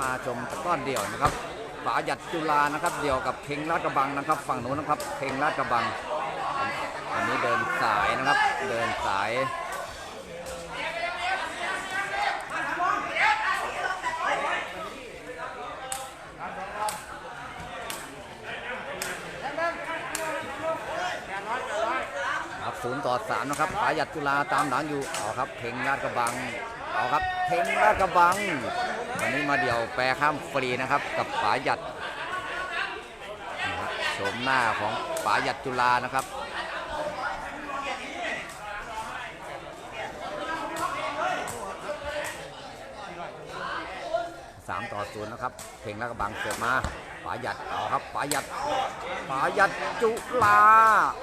มาชมตะก้อนเดี่ยวนะครับป๋าหยัดจุฬานะครับ เดี่ยวกับเพลงลาดกระบังนะครับ ฝั่งนู้นนะครับเพลงลาดกระบังอันนี้เดินสายนะครับ เดินสายครับศูนย์ต่อสามนะครับป๋าหยัดจุฬาตามหลังอยู่เอาครับเพลงลาดกระบังเอาครับเพลงลาดกระบัง วันนี้มาเดี่ยวแปรข้ามฟรีนะครับ กับป๋าหยัดนะครับโฉมหน้าของป๋าหยัดจุฬานะครับสามต่อศูนย์นะครับ เพลงแลาดกระบังเกิดมาป๋าหยัดเอาครับป๋าหยัดป๋าหยัดจุฬา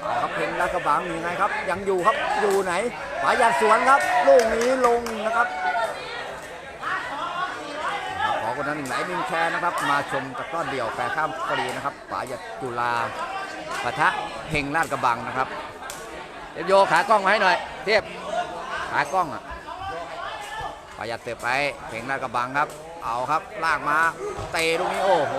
เอาครับเพลงแลาดกระบังยังไงครับ ยังอยู่ครับอยู่ไหนป๋าหยัดสวนครับลูกนี้ลงนะครับ คนนั้นหนึ่งไหลหนึ่งแชร์นะครับ มาชมตะกร้อเดี่ยวแฝงข้ามกรีนะครับป๋าหยัดจุฬาปะทะเพลงลาดกระบังนะครับเดี๋ยวโยขากล้องมาให้หน่อย เทียบขากล้องอะป๋าหยัดเสือไปเพ่งลาดกระบังครับ เอาครับลากมาเตะลูกนี้โอ้โห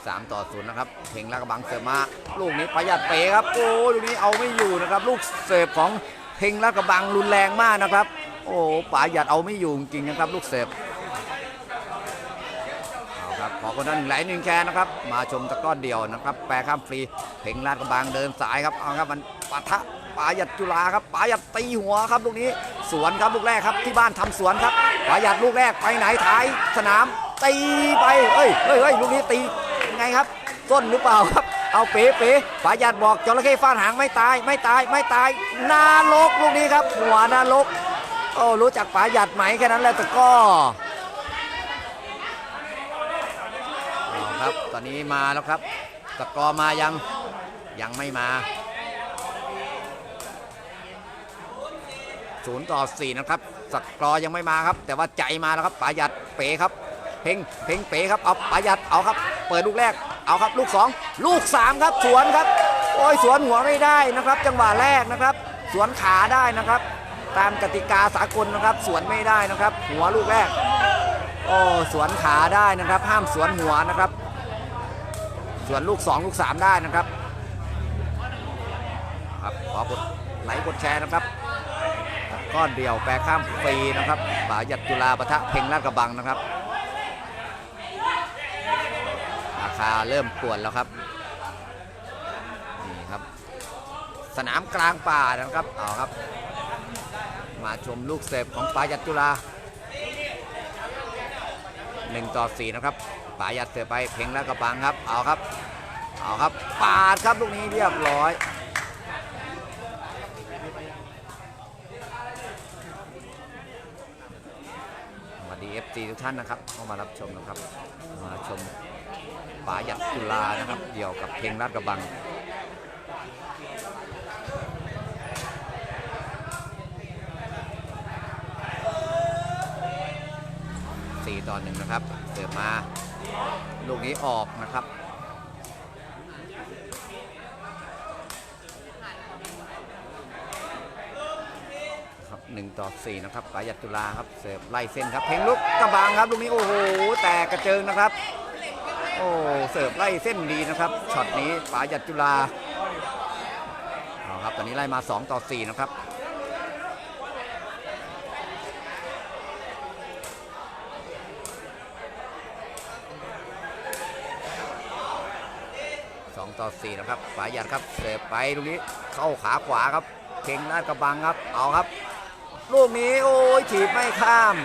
ครับสามต่อศูนย์นะครับเพลงลากระบังเสิร์ฟมาลูกนี้ประหยัดเป๋ครับโอ้ลูกนี้เอาไม่อยู่นะครับลูกเสิร์ฟของเพลงลากระบังรุนแรงมากนะครับ โอ้ปาหยัดเอาไม่อยู่จริงนะครับ ลูกเสิร์ฟเอาครับขอคนนั้นหนึ่งไหลหนึ่งแชร์นะครับ มาชมตะก้อนเดียวนะครับ แปรข้ามฟรีเพลงลาดกระบังเดินสายครับเอาครับมันปะทะปาหยัดจุฬาครับปาหยัดตีหัวครับลูกนี้สวนครับลูกแรกครับที่บ้านทำสวนครับปาหยัดลูกแรกไปไหนท้ายสนามตีไปเฮ้ยเฮ้ยเฮ้ยลูกนี้ตี ไงครับต้นหรือเปล่าครับ เอาเป๋เป๋ป๋าหยัดบอกจระเข้ฟาดหางไม่ตายไม่ตายไม่ตายนาลกลูกนี้ครับ หัวนารกโอ้รู้จักป๋าหยัดไหมแค่นั้นแหละแต่ก็เอาครับตอนนี้มาแล้วครับตะกอมายังยังไม่มาศูนย์ต่อสี่นะครับสกอร์ยังไม่มาครับ แต่ว่าใจมาแล้วครับป๋าหยัดเป๋ครับ เพ่งเพ่งเป๋ครับเอาป๋าหยัดเอาครับ เปิดลูกแรกเอาครับลูกสองลูกสามครับ สวนครับโอ้ยสวนหัวไม่ได้นะครับ จังหวะแรกนะครับ สวนขาได้นะครับ ตามกติกาสากลนะครับ สวนไม่ได้นะครับ หัวลูกแรกโอ้สวนขาได้นะครับ ห้ามสวนหัวนะครับ สวนลูก 2 ลูก 3 ได้นะครับครับขอกดไลค์กดแชร์นะครับก้อนเดียวแปรข้ามฟรีนะครับป่ายัดจุฬาปะทะเพ่งลาดกระบังนะครับ รา คาเริ่มปวดแล้วครับนี่ครับ สนามกลางป่านะครับเอาครับ มาชมลูกเสพของป่ายัดจุฬา1ต่อ4นะครับป่ายัดเสือไปเพ่งแล้วกระบังครับเอาครับเอาครับปาดครับลูกนี้เรียบร้อยสวัสดี FC ทุกท่านนะครับเข้ามารับชมนะครับ มาชมาหยัดจุฬานะครับเดี่ยวกับเพลงลาดกระบังสี่ต่อหนึ่งนะครับเสิร์ฟมา ลูกนี้ออกนะครับหนึ่งต่อสี่นะครับปายัดจุฬาครับเสิร์ฟไล่เส้นครับ เพลงลุกกระบางครับลูกนี้โอ้โห แตกกระเจิงนะครับ โอ้เสิร์ฟไล่เส้นดีนะครับช็อตนี้ปายัดจุฬาเอาครับตอนนี้ไล่มา 2 ต่อ 4 นะครับต่อ4นะครับฝาหยัดครับเสิร์ฟไปลูกนี้เข้าขาขวาครับเข่งลาดกระบังครับ เอาครับ ลูกนี้โอ้ยถีบไม่ข้าม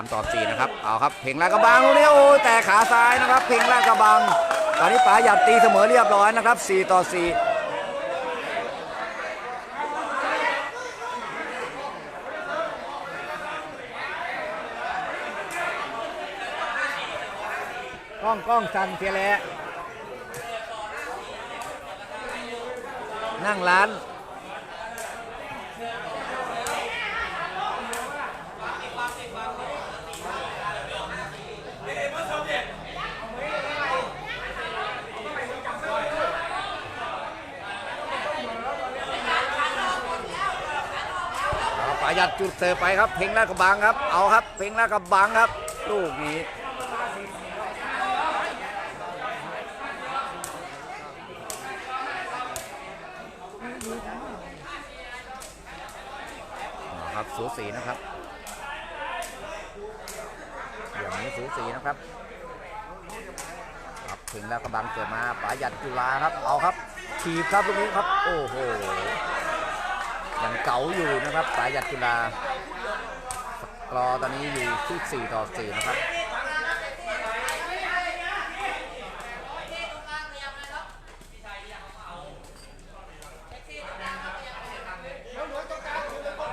3 ต่อ 4 นะครับ เอาครับ เพ่งลากระบังลูกนี้โอ้แต่ขาซ้ายนะครับ เพ่งลากระบัง ตอนนี้ป๋าหยัดตีเสมอเรียบร้อยนะครับ 4 ต่อ 4กล้องกล้องสันเทียแล้นั่งร้าน ยัดจุดเสิร์ไปครับ เพลงลาดกระบังครับ เอาครับ เพลงลาดกระบังครับ ลูกนี้ครับสูสีนะครับ อย่างนี้สูสีนะครับครับถึงแล้วกระบังเกิดมาปายัดจุฬาครับ เอาครับถีบครับลูกนี้ครับ โอ้โห ยังเก๋าอยู่นะครับปายัดจุฬากรอตอนนี้อยู่ที่4ต่อ4นะครับ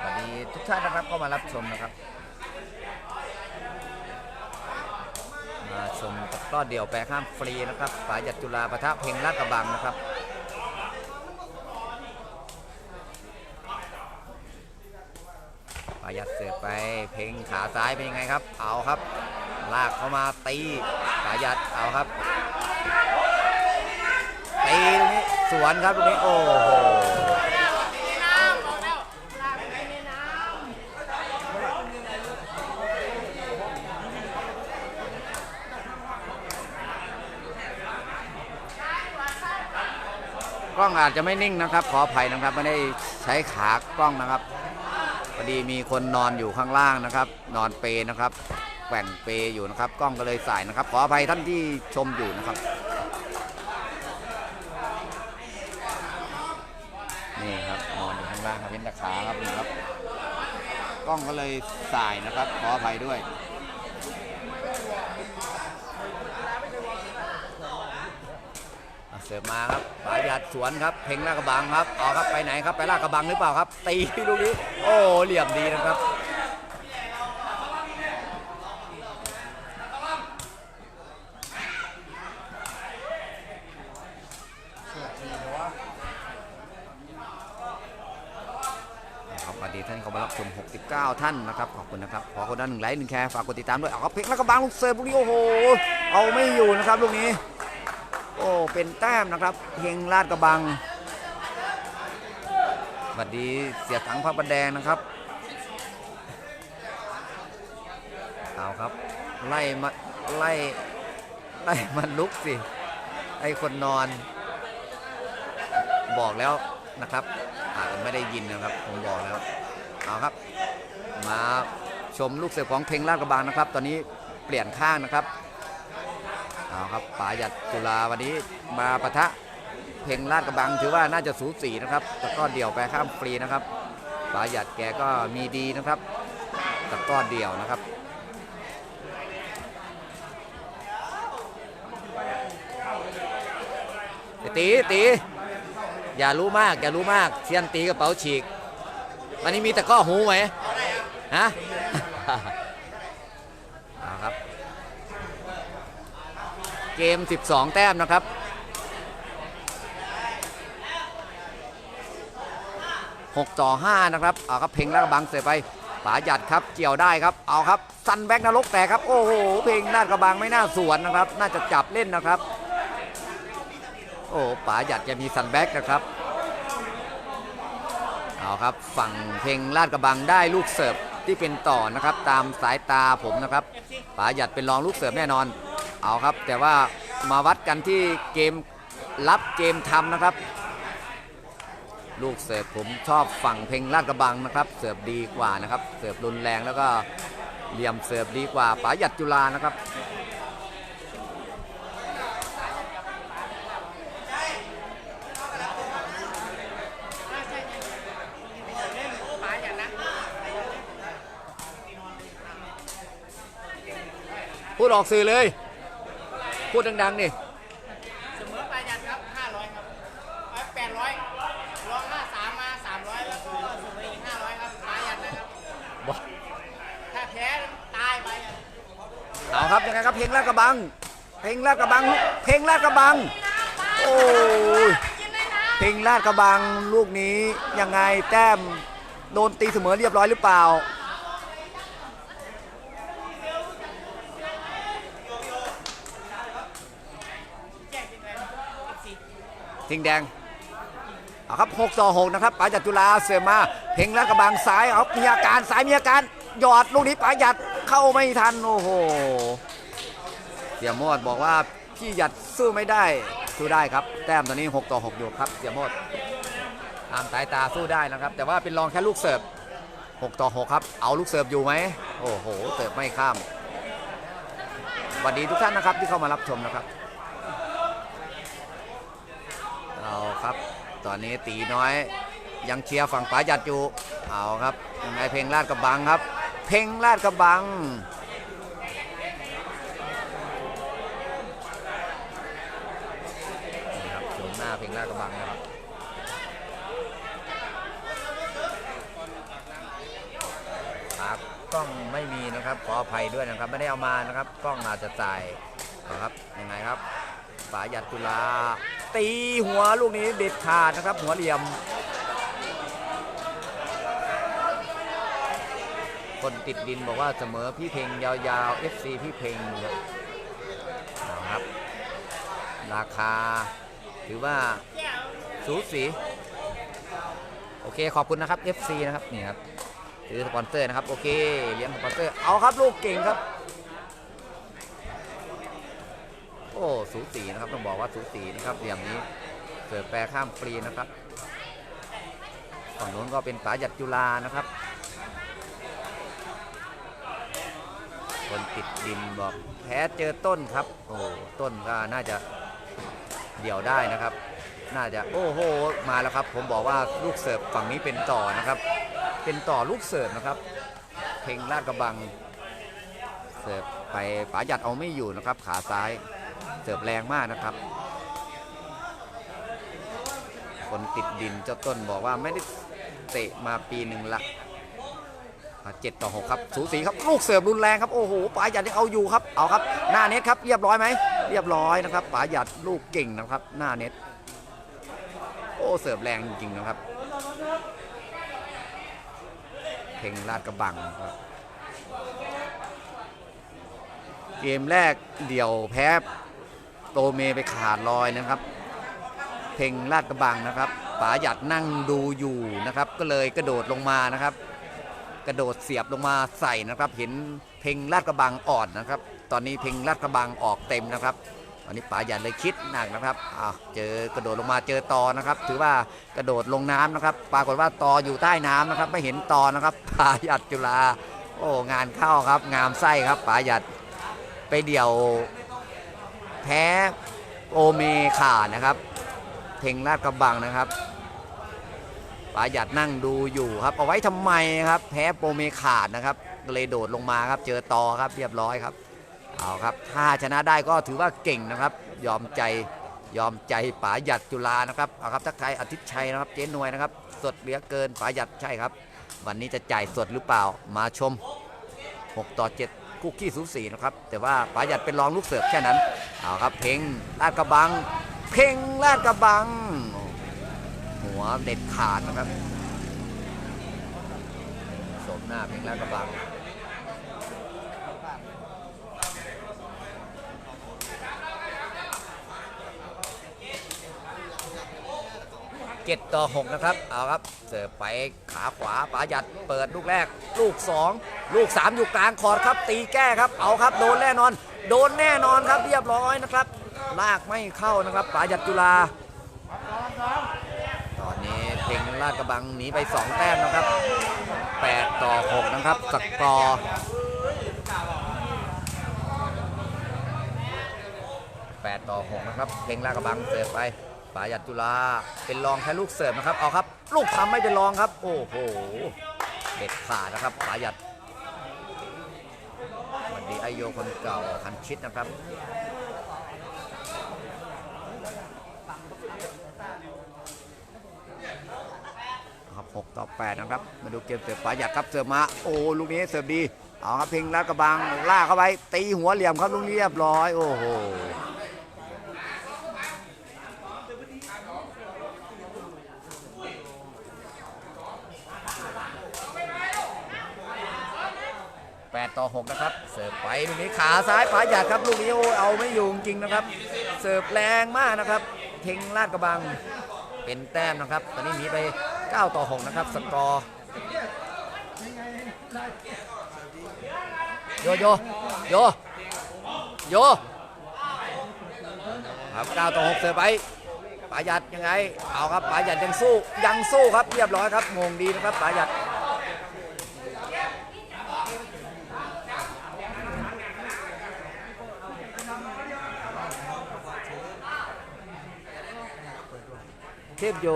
วันนี้ทุกท่านนะครับก็มารับชมนะครับ มาชมตะกร้อเดี่ยวแปรข้ามฟรีนะครับปายัดจุฬาปะทะเพลงลาดกระบังนะครับ ปายัดเสือไป เพลงขาซ้ายเป็นยังไงครับ เอาครับ ลากเข้ามาตีปายัดเอาครับตีตรงนี้สวนครับตรงนี้โอ้โหกล้องอาจจะไม่นิ่งนะครับ ขออภัยนะครับ ไม่ได้ใช้ขากล้องนะครับ พอดีมีคนนอนอยู่ข้างล่างนะครับ นอนเปรนะครับแกว่งเปรอยู่นะครับ กล้องก็เลยสายนะครับ ขออภัยท่านที่ชมอยู่นะครับนี่ครับนอนอยู่ข้างล่างครับเห็นตะขาครับนี่ครับ กล้องก็เลยสายนะครับ ขออภัยด้วย อะ เสิร์ฟมาครับปายัดสวนครับ เพ่งลากระบังครับเอาครับไปไหนครับไปลากระบังหรือเปล่าครับ ตีลูกนี้โอ้เหลี่ยมดีนะครับครับสวัสดีท่านเข้ามารับชม 69 ท่านนะครับ ขอบคุณนะครับ ขอคนละหนึ่งไลค์หนึ่งแชร์ ฝากกดติดตามด้วย เอาครับเพลงแล้วก็บางลูกเสิร์ฟลูกนี้โอ้โห เอาไม่อยู่นะครับลูกนี้ โอ้เป็นแต้มนะครับเพลงลาดกระบังสวัสดีเสียถังพระประแดงนะครับเอาครับไล่มาไล่ไล่มันลุกสิไอคนนอน บอกแล้วนะครับอาจจะไม่ได้ยินนะครับผมบอกแล้วเอาครับ มาชมลูกเสือของเพลงลาดกระบังนะครับ ตอนนี้เปลี่ยนข้างนะครับ เอาครับปายัดจุฬาวันนี้มาปะทะเพลงลาดกระบังถือว่าน่าจะสูสีนะครับตะก้อนเดี่ยวไปข้ามฟรีนะครับปายัดแกก็มีดีนะครับตะก้อนเดี่ยวนะครับตีตีอย่ารู้มากอย่ารู้มากเซียนตีกระเป๋าฉีก วันนี้มีตะก้อหูไหมฮะ เอาครับ เกม 12 แต้มนะครับ6ต่อ5นะครับเอาครับเพลงลาดกระบังเสียไปป๋าหยัดครับเกี่ยวได้ครับเอาครับซันแบ็กนรกแตกครับโอ้โหเพลงลาดกระบังไม่น่าสวนนะครับ น่าจะจับเล่นนะครับ โอ้ป๋าหยัดจะมีซันแบ็กนะครับเอาครับฝั่งเพลงลาดกระบังได้ลูกเสิร์ฟที่เป็นต่อนะครับ ตามสายตาผมนะครับป๋าหยัดเป็นรองลูกเสิร์ฟแน่นอน เอาครับแต่ว่ามาวัดกันที่เกมรับเกมทำนะครับ ลูกเสิร์ฟผมชอบฝั่งเพลงลาดกระบังนะครับ เสิร์ฟดีกว่านะครับ เสิร์ฟรุนแรงแล้วก็เหลี่ยมเสิร์ฟดีกว่าป๋าหยัดจุฬานะครับพูดออกสื่อเลย พูดดังๆนี่เสมอปลายันครับ500ครับเอา800รอง53มา300แล้วก็เสมออีก500ครับปลายันนะครับว้าถ้าแพ้ตายไปอะเอาครับยังไงครับเพลงลาดกระบัง เพลงลาดกระบัง เพลงลาดกระบังโอ้ยเพลงลาดกระบังลูกนี้ยังไงแต้มโดนตีเสมอเรียบร้อยหรือเปล่า ทิงแดงเอาครับ6ต่อ6นะครับปาจัดจุฬาเสือมาเพ่งแลาดกระบังซ้ายเอามีอาการซ้ายมีอาการหยอดลูกนี้ปาหยัดเข้าไม่ทันโอ้โหเสียโมดบอกว่าพี่หยัดสู้ไม่ได้สู้ได้ครับ แต้มตอนนี้ 6 ต่อ 6 อยู่ครับเสียโมดตามสายตาสู้ได้นะครับ แต่ว่าเป็นรองแค่ลูกเสิร์ฟ6ต่อ 6 ครับ เอาลูกเสิร์ฟอยู่ไหมโอ้โหเสิร์ฟไม่ข้ามสวัสดีทุกท่านนะครับที่เข้ามารับชมนะครับ เอาครับ ตอนนี้ตีน้อยยังเชียร์ฝั่งป๋าหยัดอยู่ เอาครับยังไงเพลงลาดกระบังครับ เพลงลาดกระบัง นี่ครับชมหน้าเพลงลาดกระบังนะครับครับกล้องไม่มีนะครับ ขออภัยด้วยนะครับ ไม่ได้เอามานะครับ กล้องอาจจะจ่ายเอาครับ ยังไงครับ ฝาหยัดตุลา ตีหัวลูกนี้เด็ดขาดนะครับ หัวเหลี่ยมคนติดดินบอกว่าเสมอพี่เพลงยาวๆ FC พี่เพลงครับ ราคา ถือว่าสูสีโอเคขอบคุณนะครับ FC นะครับนี่ครับถือสปอนเซอร์นะครับ โอเคเลี้ยงสปอนเซอร์เอาครับลูกเก่งครับ โอ้สูสีนะครับต้องบอกว่าสูสีนะครับเหลี่ยมนี้เสิร์ฟแปรข้ามฟรีนะครับฝั่งโน้นก็เป็นฝาหยัดจุฬานะครับ คนติดดินบอกแพ้เจอต้นครับ โอ้ต้นก็น่าจะเดี่ยวได้นะครับ น่าจะโอ้โหมาแล้วครับ ผมบอกว่าลูกเสิร์ฟฝั่งนี้เป็นต่อนะครับ เป็นต่อลูกเสิร์ฟนะครับ เพลงลาดกระบัง เสิร์ฟไปฝาหยัดเอาไม่อยู่นะครับ ขาซ้าย สิร์ฟแรงมากนะครับ คนติดดินเจ้าต้นบอกว่าไม่ได้เตะมาปีหนึ่งละเจ็ดต่อหกครับ สูสีครับ ลูกเสิร์ฟรุนแรงครับ โอ้โหป๋าหยัดยังเอาอยู่ครับ เอาครับ หน้าเน็ตครับ เรียบร้อยไหม เรียบร้อยนะครับป๋าหยัดลูกเก่งนะครับ หน้าเน็ต โอ้เสิร์ฟแรงจริงๆนะครับ เพลงลาดกระบังครับ เกมแรกเดี่ยวแพ้ ตเมไปขาดลอยนะครับ เพลงลาดกระบังนะครับป๋าหยัดนั่งดูอยู่นะครับ ก็เลยกระโดดลงมานะครับ กระโดดเสียบลงมาใส่นะครับ เห็นเพลงลาดกระบังอ่อนนะครับ ตอนนี้เพลงลาดกระบังออกเต็มนะครับตอนนี้ป๋าหยัดเลยคิดหนักนะครับอ้าวเจอกระโดดลงมาเจอตอนะครับ ถือว่ากระโดดลงน้ำนะครับ ปรากฏว่าตออยู่ใต้น้ำนะครับ ไม่เห็นตอนะครับป๋าหยัดจุฬาโอ้งานเข้าครับ งามไส้ครับป๋าหยัดไปเดี่ยว พ้โอเมขาดนะครับเพลงลาดกระบังนะครับป๋าหยัดนั่งดูอยู่ครับ เอาไว้ทำไมครับ แพ้โปรเมขาดนะครับเลยโดดลงมาครับ เจอตอครับเรียบร้อยครับ เอาครับ ถ้าชนะได้ก็ถือว่าเก่งนะครับ ยอมใจยอมใจป๋าหยัดจุฬานะครับเอาครับทักทายอาทิตย์ชัยนะครับ เจ๊นวยนะครับ สดเหลือเกินป๋าหยัดใช่ครับ วันนี้จะจ่ายสดหรือเปล่ามาชม 6 ต่อ 7 คุกกี้สูสีนะครับ แต่ว่าป๋าหยัดเป็นรองลูกเสิร์ฟแค่นั้นเอาครับเพลงลาดกระบัง เพลงลาดกระบัง หัวเด็ดขาดนะครับสมหน้าเพลงลาดกระบังเจ็ดต่อ6นะครับ เอาครับ เสิร์ฟไปขาขวาป๋าหยัดเปิดลูกแรก ลูก2 ลูก 3 อยู่กลางคอร์ดครับ ตีแก้ครับ เอาครับ โดนแน่นอน โดนแน่นอนครับเรียบร้อยนะครับ ลากไม่เข้านะครับปาหยัดจุฬาตอนนี้เพลงลาดกระบังหนีไป 2 แต้มนะครับ 8 ต่อ 6 นะครับสกอร์8ต่อ 6 นะครับ เพลงลาดกระบังเสิร์ฟไปปาหยัดจุฬาเป็นรองแค่ลูกเสิร์ฟนะครับ เอาครับ ลูกทำไม่เป็นรองครับ โอ้โหเด็ดขาดนะครับปาหยัด สวัสดีไโยคนเก่าคันชิดนะครับครับ6ต่อ8นะครับ มาดูเกมเสิร์ฟป๋าหยัดครับเสิร์ฟมาโอ้ลูกนี้เสิร์ฟดี เอาครับเพ่งลาดกระบังล่าเข้าไปตีหัวเหลี่ยมครับลูกนี้เรียบร้อย โอ้โห แปดต่อหกนะครับ เสิร์ฟไปลูกนี้ขาซ้ายผาหยัดครับ ลูกนี้โอ้เอาไม่อยู่จริงนะครับ เสิร์ฟแรงมากนะครับเพลงลาดกระบังเป็นแต้มนะครับ ตอนนี้หนีไป 9 ต่อ 6 นะครับ สกอร์โยโยโยโยครับ9ต่อ 6 เสิร์ฟไปปายัดยังไง เอาครับปายัดยังสู้ ยังสู้ครับ เรียบร้อยครับ งงดีนะครับปายัด เทพโย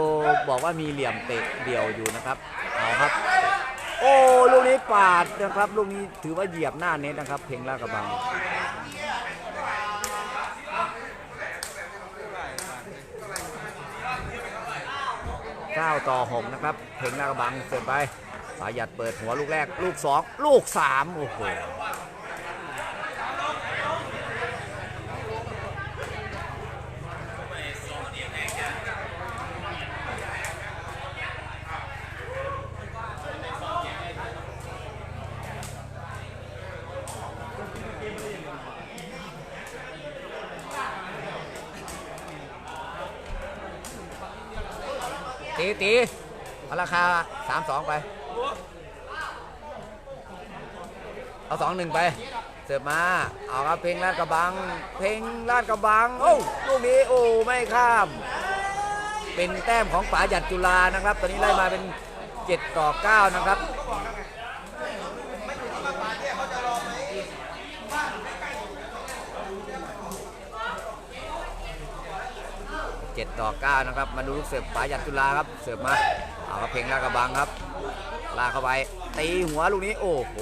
บอกว่ามีเหลี่ยมเตะเดี่ยวอยู่นะครับเอาครับ โอ้ลูกนี้ปาดนะครับลูกนี้ถือว่าเหยียบหน้าเน็ตนะครับ เพลงลากระบัง9ต่อ6นะครับ เพลงลากระบังเสิร์ฟไปสายัดเปิดหัวลูกแรก ลูก2ลูก3โอ้โห ตีตีเอาราคา3 2ไป เอาสองหนึ่งไป เสิร์ฟมา เอาครับเพลงลาดกระบัง เพลงลาดกระบัง โอ้ลูกนี้โอ้ไม่ข้าม เป็นแต้มของป๋าหยัดจุฬานะครับ ตอนนี้ไล่มาเป็น7ต่อ9นะครับ 7 ต่อ 9 นะครับ มาดูลูกเสิร์ฟป๋ายัดจุฬาครับ เสิร์ฟมาเอาครับเพลงลากระบังครับ ลากเข้าไป ตีหัวลูกนี้ โอ้โห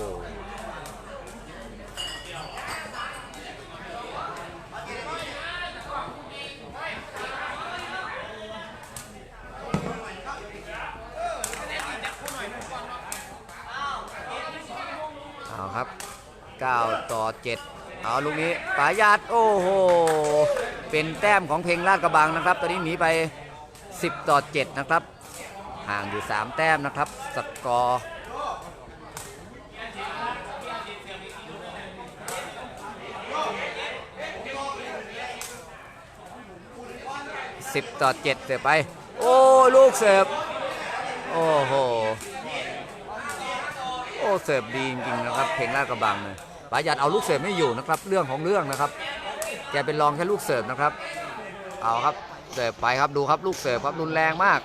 เอาครับ 9 ต่อ 7 เอาลูกนี้ปายัดโอ้โห เป็นแต้มของเพลงลาดกระบังนะครับ ตอนนี้หนีไป 10 ต่อ 7 นะครับ ห่างอยู่ 3 แต้มนะครับ สกอร์10ต่อ7เสิร์ฟไป โอ้ ลูกเสิร์ฟ โอ้โห โอ้ เสิร์ฟดีจริงๆนะครับ เพลงลาดกระบังเลย ปายัดเอาลูกเสิร์ฟไม่อยู่นะครับ เรื่องของเรื่องนะครับ แกเป็นรองแค่ลูกเสิร์ฟนะครับ เอาครับเสิร์ฟไปครับดูครับลูกเสิร์ฟครับรุนแรงมาก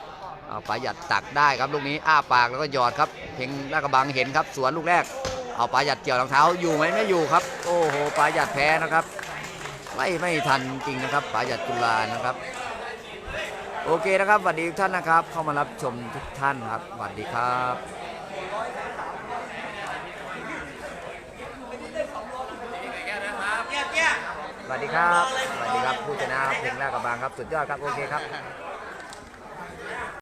เอาปายัดตักได้ครับลูกนี้อ้าปากแล้วก็หยอดครับ เพลงลาดกระบังเห็นครับสวนลูกแรก เอาปายัดเกี่ยวรองเท้าอยู่ไหมไม่อยู่ครับ โอ้โหปายัดแพ้นะครับไล่ไม่ทันจริงนะครับปายัดจุฬานะครับโอเคนะครับสวัสดีทุกท่านนะครับ เข้ามารับชมทุกท่านครับสวัสดีครับ สวัสดีครับ สวัสดีครับผู้ชนะครับเพลงแรกกับบางครับ สุดยอดครับ โอเคครับ